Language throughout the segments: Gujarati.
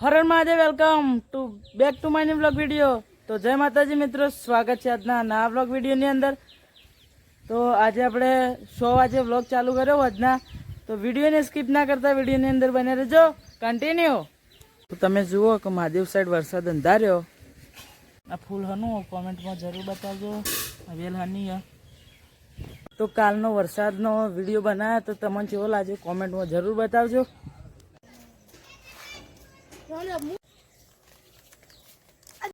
હરણ Mahadev welcome to back to my blog video તો જય માતાજી મિત્રો, સ્વાગત છે આજના નવા બ્લોગ વિડીયોની અંદર. તો આજે આપણે સો વાજે બ્લોગ ચાલુ કર્યો આજના. તો વિડીયોને સ્કીપ ના કરતા વિડીયોની અંદર બને રહેજો. કન્ટિન્યુ તો તમે જુઓ કે મહાદેવ સાઈડ વરસાદ અંધાર્યો. આ ફૂલ હનું કોમેન્ટમાં જરૂર બતાવજો. વેલ હની. તો કાલનો વરસાદનો વીડિયો બનાવ્યો તો તમને કેવો લાગે કોમેન્ટમાં જરૂર બતાવજો.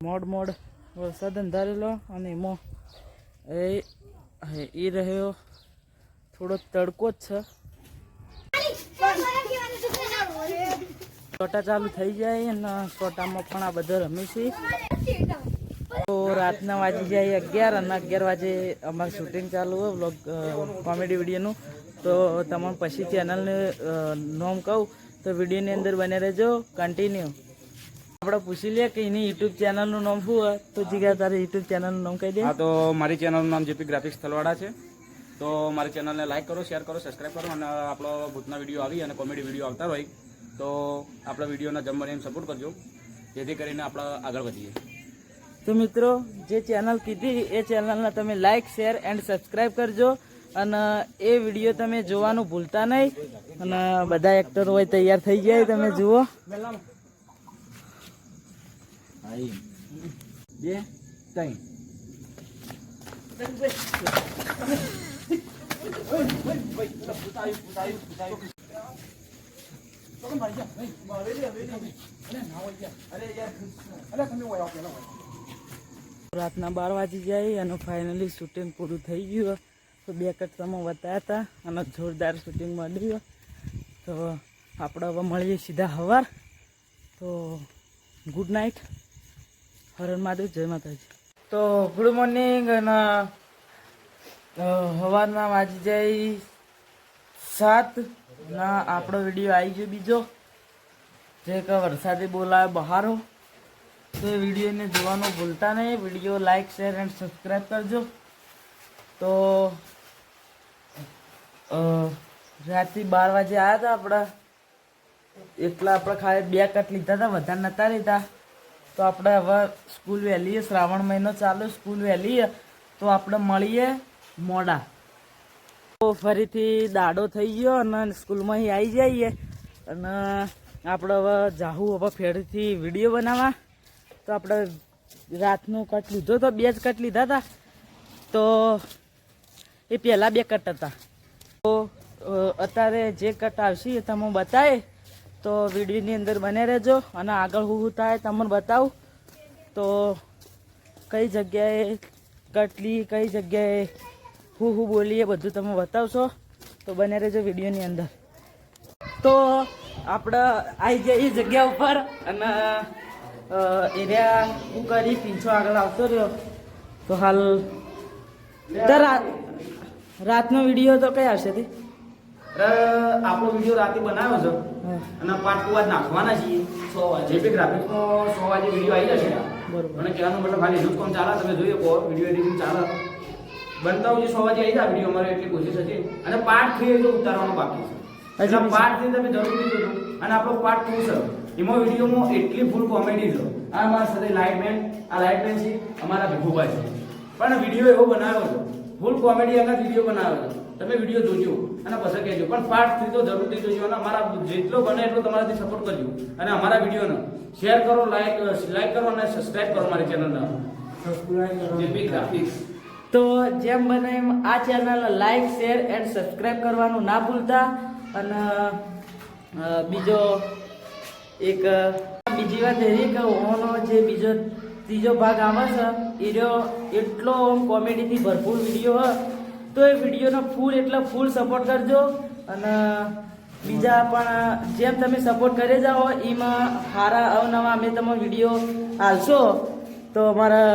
મોડ મોડ વરસાદ અંધારેલો અને એમાં એ એ રહ્યો. થોડો તડકો જ છે. છોટા ચાલુ થઈ જાય અને છોટામાં પણ આ બધા રમે છે. તો રાતના વાગી જાય અગિયાર અને અગિયાર વાગે અમારું શૂટિંગ ચાલુ હોય બ્લોગ કોમેડી વિડીયોનું. તો તમને પછી ચેનલને નોમ કહું, તો વિડીયોની અંદર બને રહેજો. કન્ટિન્યુ આપણે પૂછી લે કે એની યુટ્યુબ ચેનલનું નામ શું હોય? તો જગ્યા તારે યુટ્યુબ ચેનલનું નામ કહી દે. હા તો મારી ચેનલનું નામ જેપી ગ્રાફિક્સ થલવાડા છે. તો મારી ચેનલને લાઈક કરો શેર કરો સબસ્ક્રાઈબ કરો અને આપણો ભૂતના વીડિયો આવી અને કોમેડી વીડિયો આવતા હોય તો આપણા વિડીયોના જમવાની એમ સપોર્ટ કરજો. જેથી કરીને આપણે આગળ વધીએ. તો મિત્રો જે ચેનલ કીધી એ ચેનલને તમે લાઈક શેર એન્ડ સબસ્ક્રાઈબ કરજો અને એ વીડિયો તમે જોવાનું ભૂલતા નહીં. અને બધા એક્ટર હોય તૈયાર થઈ જાય તમે જુઓ. બે Tem. રાતના બાર વાગી જાય અને ફાઇનલી શૂટિંગ પૂરું થઈ ગયું. તો બે કચરામાં વતા હતા અને જોરદાર શૂટિંગ મળ્યું તો આપણે હવે મળીએ સીધા હવાર. તો ગુડ નાઇટ હરણ મહાદેવ, જય માતાજી. તો ગુડ મોર્નિંગ અને સવારના વાંચી જાય સાત, ના આપણો વીડિયો આવી ગયો બીજો. જે કે વરસાદે બોલાવે બહારો. તો એ વિડીયોને જોવાનું ભૂલતા નહીં. Video like share and subscribe કરજો. તો રાતથી બાર વાગે આવ્યા હતા આપણા. એટલા આપણે ખાલી બે કટ લીધા હતા, વધારે નહોતા લીધા. તો આપણે હવે સ્કૂલ વહેલીએ શ્રાવણ મહિનો ચાલુ, સ્કૂલ વહેલીએ તો આપણે મળીએ મોડા. તો ફરીથી દાડો થઈ ગયો અને સ્કૂલમાં આવી જઈએ. અને આપણે હવે જાહુ હવે ફેરથી વીડિયો બનાવવા. તો આપણે રાતનું કટ લીધો તો, બે જ કટ લીધા હતા. તો એ પહેલાં બે કટ હતા. તો અત્યારે જે કટ આવશે એ તમે બતાવે તો વિડીયોની અંદર બને રહેજો અને આગળ હું થાય તમને બતાવું. તો કઈ જગ્યાએ કટલી, કઈ જગ્યાએ હું હું બોલીએ બધું તમે બતાવશો. તો બને રહેજો વિડીયોની અંદર. તો આપણે આવી જઈએ જગ્યા ઉપર અને એરિયા હું કરી, પીંછો આગળ આવતો રહ્યો. તો હાલ રાત રાતનો વીડિયો તો કઈ આવશે તે? આપણો વીડિયો રાતે બનાવ્યો છે. અને પાર્ટ ટુ આજ નાખવાના છીએ. સો વાગે. જેપી ગ્રાફિક્સનો સો વાગે વીડિયો આવી જશે. અને કહેવાનો મતલબ ખાલી એટલું કામ ચાલે તમે જોઈએ કહો વીડિયો એડિટિંગ ચાલે. બનતા હોય સો વાગે આવી જાય વીડિયો અમારે એટલી કોશિશ હતી. અને પાર્ટ થ્રી એટલું ઉતારવાનો બાકી છે. એટલે પાર્ટ થ્રી તમે જરૂરથી જોજો. અને આપણો પાર્ટ ટુ છે. એમાં વિડીયોમાં એટલી ફૂલ કોમેડી છે. આ અમારા સાથે લાઇટમેન આ લાઇટમેન છે અમારા ભીખુભાઈ છે. પણ વીડિયો એવો બનાવ્યો છે. ફૂલ કોમેડી આગળ વીડિયો બનાવ્યો હતો તમે વીડિયો જોજો અને પછી કહેજો. પણ પાર્ટ થ્રી તો જરૂરથી જોજો અને અમારા જેટલો બને એટલો તમારાથી સપોર્ટ કરજો. અને અમારા વિડીયોને શેર કરો લાઈક લાઈક કરો અને સબસ્ક્રાઇબ કરો મારી ચેનલને સબસ્ક્રાઇબ ગ્રાફિક્સ તો જેમ બને એમ આ channel like share and subscribe કરવાનું ના ભૂલતા. અને બીજો એક બીજી વાત એવી કે ઓનો જે બીજો ત્રીજો ભાગ આવે છે. એ એટલો કોમેડીથી ભરપૂર વીડિયો હોય તો એ વિડીયોનો ફૂલ એટલે ફૂલ સપોર્ટ કરજો. અને બીજા પણ જેમ તમે સપોર્ટ કરી જાઓ, એમાં સારા અવનવા અમે તમે વીડિયો હાલશો. તો અમારા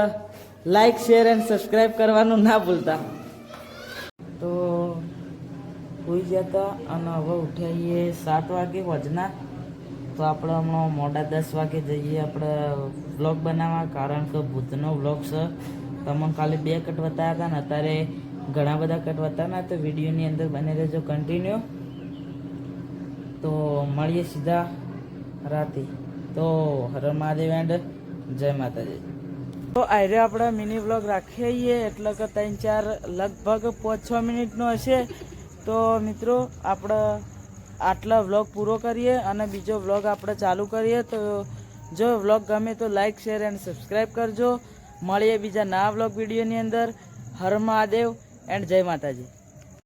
લાઈક શેર એન્ડ સબસ્ક્રાઈબ કરવાનું ના ભૂલતા. તો હોઈ જતા અને હવે ઉઠાઈએ સાત વાગે વજના. તો આપણે હમણાં મોડા દસ વાગે જઈએ આપણે વ્લોગ બનાવવા, કારણ કે ભૂતનો વ્લોગ છે. તમને ખાલી બે કટ બતાવ્યા હતા ને અત્યારે ઘણા બધા કટ બતાવના તો વિડીયોની અંદર બને રહેજો કન્ટિન્યુ તો મળીએ સીધા રાતે. તો હર મહાદેવ એન્ડ જય માતાજી. તો આજે આપણે મિની વ્લોગ રાખીએ એટલે કે ત્રણ ચાર લગભગ પાંચ છ મિનિટનો હશે. તો મિત્રો, આપણે આટલા વ્લોગ પૂરો કરીએ અને બીજો વ્લોગ આપણે ચાલુ કરીએ તો જો વ્લોગ ગમે તો લાઇક શેર એન્ડ સબસ્ક્રાઈબ કરજો. મળીએ બીજા નવા વ્લોગ વિડીયોની અંદર. હર મહાદેવ એન્ડ જય માતાજી.